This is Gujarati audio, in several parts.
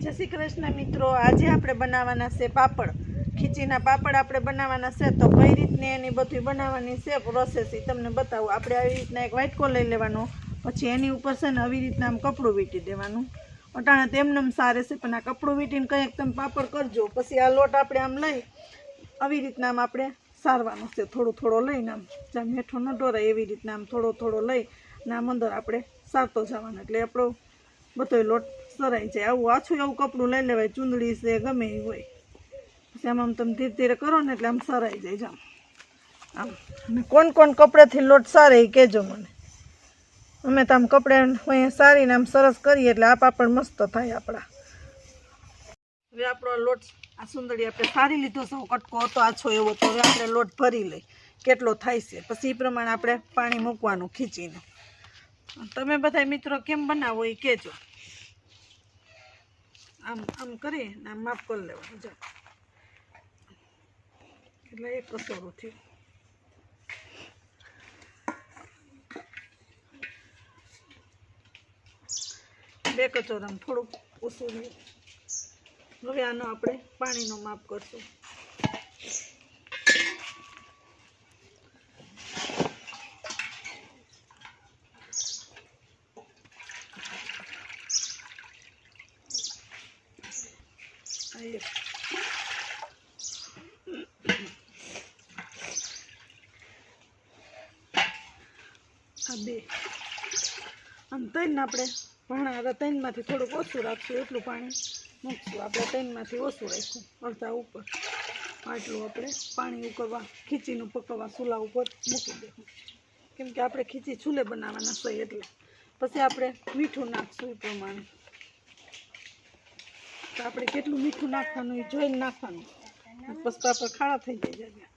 જય શ્રી કૃષ્ણ મિત્રો. આજે આપણે બનાવવાના છે પાપડ. ખીચીના પાપડ આપણે બનાવવાના છે તો કઈ રીતની એની બધી બનાવવાની છે પ્રોસેસ એ તમને બતાવું. આપણે આવી રીતના એક વાટકો લઈ લેવાનો. પછી એની ઉપર છે ને આવી રીતના આમ કપડું વીંટી દેવાનું. અટાણે તેમનેમ સારે છે, પણ આ કપડું વીંટીને કંઈક તમે પાપડ કરજો. પછી આ લોટ આપણે આમ લઈ આવી રીતના આમ આપણે સારવાનો છે. થોડો થોડો લઈને આમ જ્યાં મીઠો ન ડોરાય એવી રીતના આમ થોડો થોડો લઈ અને આમ અંદર આપણે સારતો જવાનો. એટલે આપણો બધો લોટ સરાઈ જાય આવું આછું એવું કપડું લઈ લેવાય, ચૂંદડી છે, ગમે એ હોય. પછી આમ આમ તમે ધીરે ધીરે કરો ને એટલે આમ સરાઈ જાય જામ આમ. અને કોણ કોણ કપડેથી લોટ સારે એ કહેજો મને. અમે તો આમ કપડે સારીને આમ સરસ કરીએ એટલે આ પાપડ મસ્ત થાય આપણા. હવે આપણો લોટ, આ સુંદરી આપણે સારી લીધો છે કટકો હતો, આછો એવો તો હવે આપણે લોટ ભરી લઈ કેટલો થાય છે. પછી એ પ્રમાણે આપણે પાણી મૂકવાનું ખીચીને. તમે બધા મિત્રો કેમ બનાવો એ કહેજો. આમ આમ કરી ને આમ માપ કરી લેવાનું જો એટલે એક કસોરું થયું. બે કચોરામાં થોડુંક ઓછું રહ્યું. હવે આનો આપણે પાણીનો માપ કરશું આ એક. આ બે. આમ ત્રણ આપણે ભાણા ત્રણમાંથી થોડુંક ઓછું રાખશું, એટલું પાણી મૂકશું. આપણે ત્રણમાંથી ઓછું રાખશું અડધા ઉપર. આટલું આપણે પાણી ઉકળવા, ખીચીનું પકવવા ચૂલા ઉપર મૂકી દઈશું કેમ કે આપણે ખીચી ચૂલે બનાવવાના છે એટલે. પછી આપણે મીઠું નાખશું એ પ્રમાણે. તો આપણે કેટલું મીઠું નાખવાનું એ જોઈને નાખવાનું. પછી આપણે ખાડા થઈ જાય જગ્યા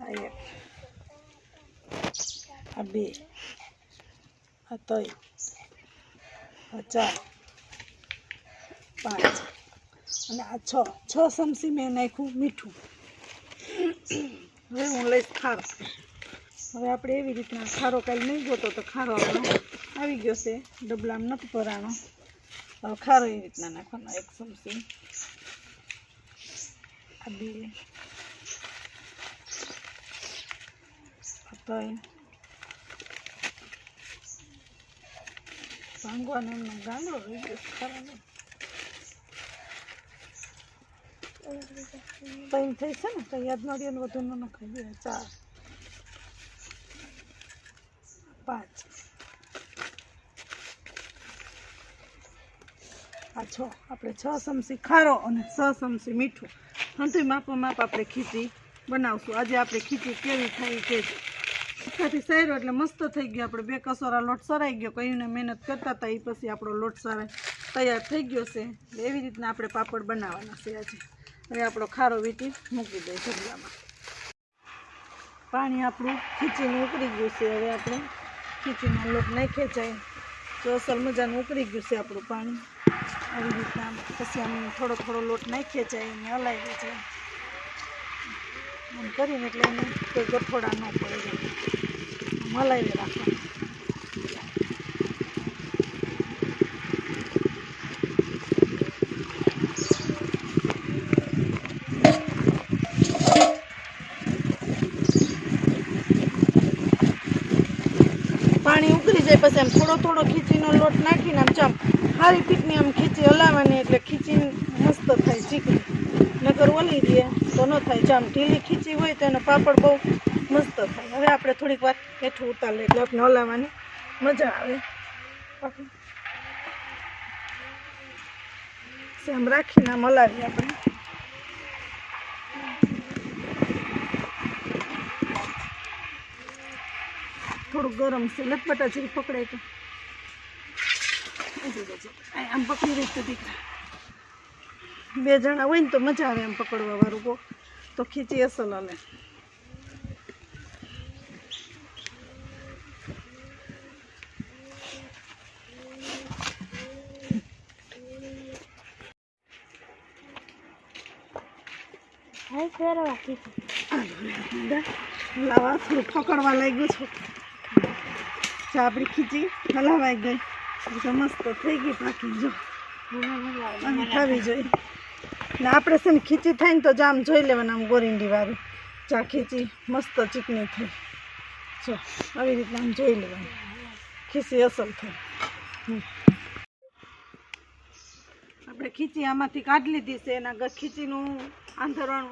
આ એક આ બે આ ત્રણ આ ચાર પાંચ અને આ છ છ ચમચી મેં નાખ્યું મીઠું હવે હું લઈશ ખારો હવે આપણે એવી રીતના ખારો કાલે નહીં જોતો તો ખારો આપણો આવી ગયો છે ડબલામાં નથી ભરાણો હવે ખારો એવી રીતના નાખવાનો એક ચમચી આ બે ત્રણ ભાંગવાનો એમનો ગાંડો રહી ગયો ખાવાનો ત્રણ થઈ છે ને, તો યાદ ન રહ્યો ને વધુ ન નખાય બે ચાર, પાંચ. આ છ, આપણે છ ચમચી ખારો અને છ ચમચી મીઠું. હંથી માપો માપ આપણે ખીચી બનાવશું. આજે આપણે ખીચી કેવી થાય કે એકાથી સાર્યો એટલે મસ્ત થઈ ગયો. આપણે બે કસોરા લોટ સરાઈ ગયો. કહીને મહેનત કરતા હતા એ પછી આપણો લોટ સરાય તૈયાર થઈ ગયો છે. એવી રીતના આપણે પાપડ બનાવવાના છે આજે. હવે આપણો ખારો વીટી મૂકી દઈએ ઢગલામાં. પાણી આપણું ખીચીને ઉકળી ગયું છે. હવે આપણે ખીચીનો લોટ નહીં ખેંચાય તો અસલ મજાનું ઉકળી ગયું છે આપણું પાણી. આવી રીતના પછી આમ થોડો થોડો લોટ નાખીએ જાય એને હલાવી જાય. આમ કરીને એટલે એને કોઈ ગઠોડા ન પડે. આમ હલાવી રાખવાનું પાણી ઉકળી જાય પછી આમ થોડો થોડો ખીચીનો લોટ નાખીને આમ ચમ સારી પીટની આમ ખીચી હલાવવાની એટલે ખીચી મસ્ત થાય ચીકણી. નગર ઓલી દે, તો ન થાય. જામ ઢીલી ખીચી હોય તો એનો પાપડ બહુ મસ્ત થાય. હવે આપણે થોડીક વાર હેઠું ઉતાર લઈએ એટલે આપણે હલાવવાની મજા આવે. એમ રાખીને આમ હલાવીએ આપણે. થોડું ગરમ છે. લટપટા જેવી પકડાય તો. આમ પકડી રહી તો દીકરા. બે જણા હોય ને તો મજા આવે એમ પકડવા વાળું બહુ. તો ખીચી લાવા થોડું પકડવા લાગ્યું છું. ચા આપણી ખીચી હલાવાઈ ગઈ. મસ્ત થઈ ગઈ પાકી જો. આમ ખાવી જોઈએ. ને આપણે છે ને ખીચી થાય ને તો જામ જોઈ લેવાના આમ ગોરીંડી વાળી. ચા ખીચી, મસ્ત ચીકણી થઈ. જો, આવી રીતના આમ જોઈ લેવાનું. ખીચી અસલ થઈ. આપણે ખીચી આમાંથી કાઢી લીધી છે, એના ખીચીનું આંધણ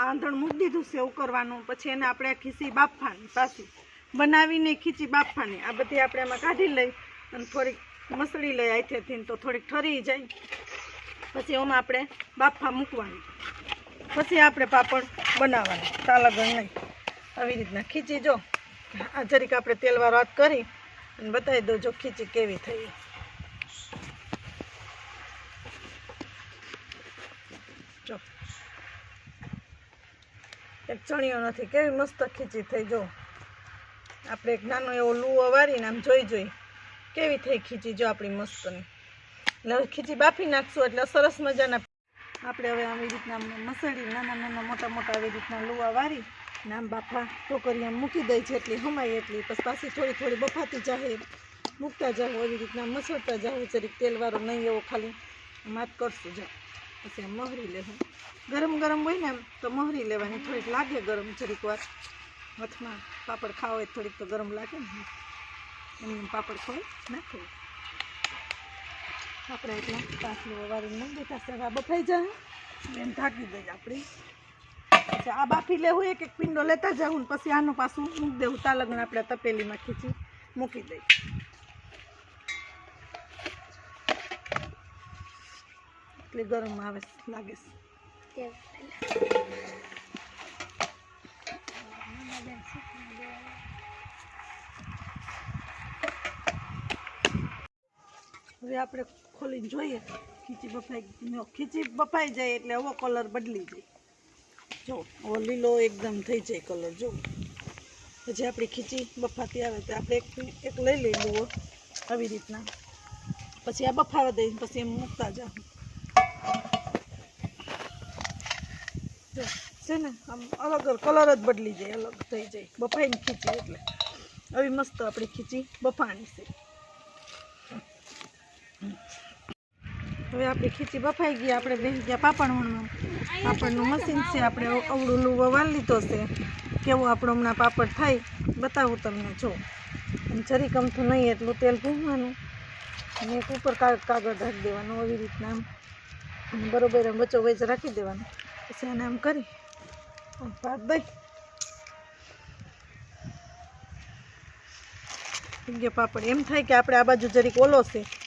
આંધણ મૂકી દીધું છે ઉકરવાનું. પછી એને આપણે ખીસી ખીચી બાફવાની પાછી. બનાવીને ખીચી બાફવાની. આ બધી આપણે એમાં કાઢી લઈ અને થોડીક મસળી લઈ આઈથેથી તો થોડીક ઠરી જાય. પછી એમાં આપણે બાફા મૂકવાની. પછી આપણે પાપડ બનાવવાના. તાલાગણ નહીં. આવી રીતના ખીચી જો. આ જરીક આપણે તેલવાળો હાથ કરી અને બતાવી દો જો ખીચી કેવી થઈ. જો. એક ચણિયો નથી. કેવી મસ્ત ખીચી થઈ જો. આપણે એક નાનો એવો લૂવો વારીને આમ જોઈ જોઈ. કેવી થઈ ખીચી જો આપણી મસ્તની. ખીચી બાફી નાખશું એટલે સરસ મજાના આપણે હવે આવી રીતના મસળી નાના નાના મોટા મોટા આવી રીતના લુવા વારી ને આમ ટોકરી આમ મૂકી દઈ એટલી હમાય એટલી. પછી પાછી થોડી થોડી બફાતી જાહે, મૂકતા જાઓ એવી રીતના મસળતા જાઓ જરીક તેલવાળો નહીં એવો ખાલી. માત કરશું જાઓ પછી મહરી લેવું ગરમ ગરમ હોય ને આમ તો મહરી લેવાની, થોડીક લાગે ગરમ જરીક વાર. હાથમાં પાપડ ખાવા હોય થોડીક તો ગરમ લાગે ને. એમ પાપડ ખોય નાખવું આપણે એટલે પાછલું વારીને મૂકી દીધા સેવા બફાઈ જાય. એને ઢાંકી દઈએ આપણી. પછી આ બાફી લેવું એક એક પિંડો લેતા જાઉં ને પછી આનું પાછું મૂકી દેવું. તાલગણ આપણે તપેલીમાં ખીચી મૂકી દઈએ એટલી ગરમ આવે લાગે હવે આપણે ખોલીને જોઈએ. ખીચી બફાઈ ખીચી બફાઈ જાય એટલે આવો કલર બદલી જાય. જો હવે લીલો એકદમ થઈ જાય કલર જો. પછી આપણી ખીચી બફાતી આવે તો આપણે એક એક લઈ લઈ લઈએ આવી રીતના. પછી આ બફાવા દઈ પછી એમ મૂકતા જાઓ. જો, છે ને, આમ અલગ કલર જ બદલી જાય, અલગ થઈ જાય. બફાઈને ખીચી એટલે. આવી મસ્ત આપણી ખીચી બફાણી છે. હવે આપણી ખીચી બફાઈ ગઈ, આપણે બેસી ગયા પાપડ પાપડનું મશીન છે, આપણે અવ- અવળું લુવો વાળ લીધો છે. કેવો આપણો હમણાં પાપડ થાય, બતાવું તમને, જો. જરીક અમથું નહીં એટલું તેલ ભૂંગવાનું અને એક ઉપર કાગળ ઢાંકી દેવાનું આવી રીતના આમ અને બરોબર એમ વચ્ચો વેચ રાખી દેવાનું. પછી એને આમ કરી ભાત દઈ. પાપડ એમ થાય કે આપણે આ બાજુ જરીક ઓલો છે.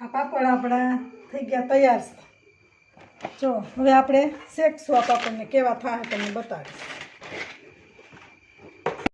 આ પાપડ આપણા થઈ ગયા તૈયાર જો, હવે આપણે શેકશું આ પાપડને કેવા થાય તમને બતાવીશ.